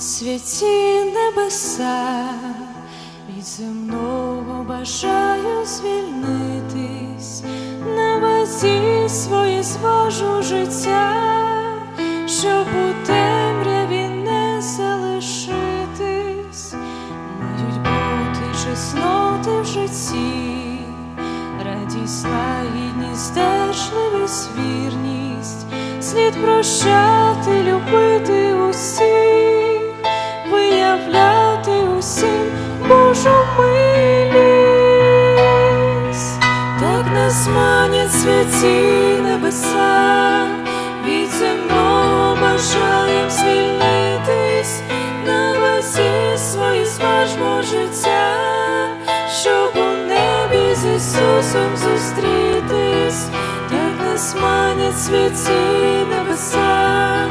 Святі небеса, від земного бажаю звільнитись, на вазі своє звожу життя, щоб у темряві не залишитись, мають бути чесноти в житті, радість, лагідність, здержливість, вірність, слід прощати, любити усіх, виявляти усім Божу милість, так нас манять святі небеса, від земного бажаєм звільнитись, на вазі свої зважмо життя, щоб у небі з Ісусом зустрітись, так нас манять святі небеса,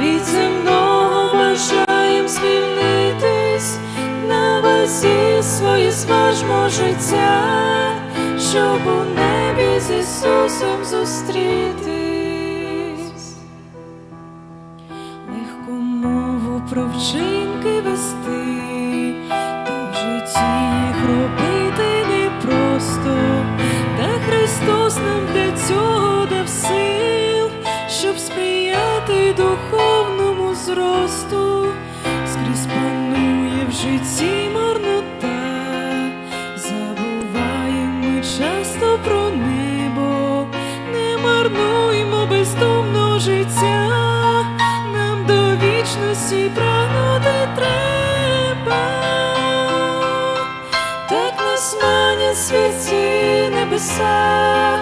від земного свої зважмо життя, щоб у небі з Ісусом зустрітись. Легку мову про вчинки вести, та в житті їх робити непросто, та Христос нам для цього дав сил, щоб сприяти духовному зросту, скрізь панує в житті життя, нам до вічності прагнути треба, так нас манять святі небеса,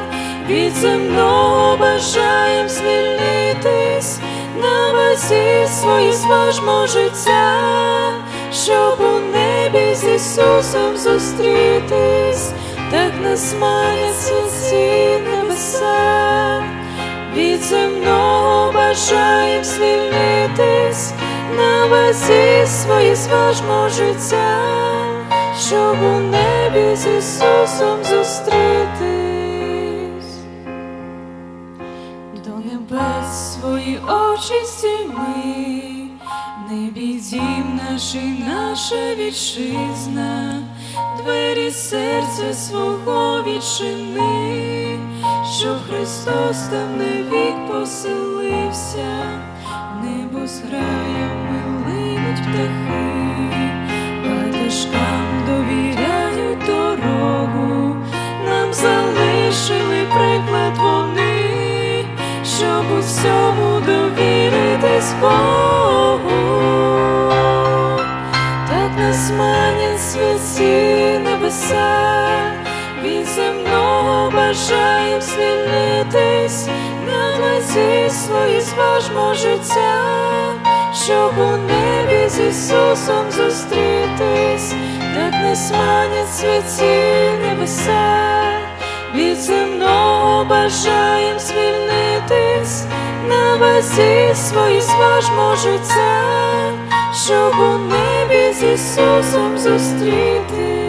від земного бажаєм звільнитись, на вазі свої зважмо життя, щоб у небі з Ісусом зустрітись, так нас манять святі небеса, від земного бажаєм звільнитись, на вазі свої зважмо життя, щоб у небі з Ісусом зустрітись, до небес свої очі стіми, небі дім наш і наша вітчизна, двері серця свого відчини, що Христос там навік поселився, в небо з граями линуть птахи, батюшкам довіряють дорогу, нам залишили приклад вони, щоб у всьому довіритись Богу. Так нас манять святі небеса, земного бажаєм звільнитись, на вазі свої зважмо життя, щоб у небі з Ісусом зустрітись, так нас манять святі небеса, від земного бажаєм звільнитись, на вазі свої зважмо життя, щоб у небі з Ісусом зустрітись.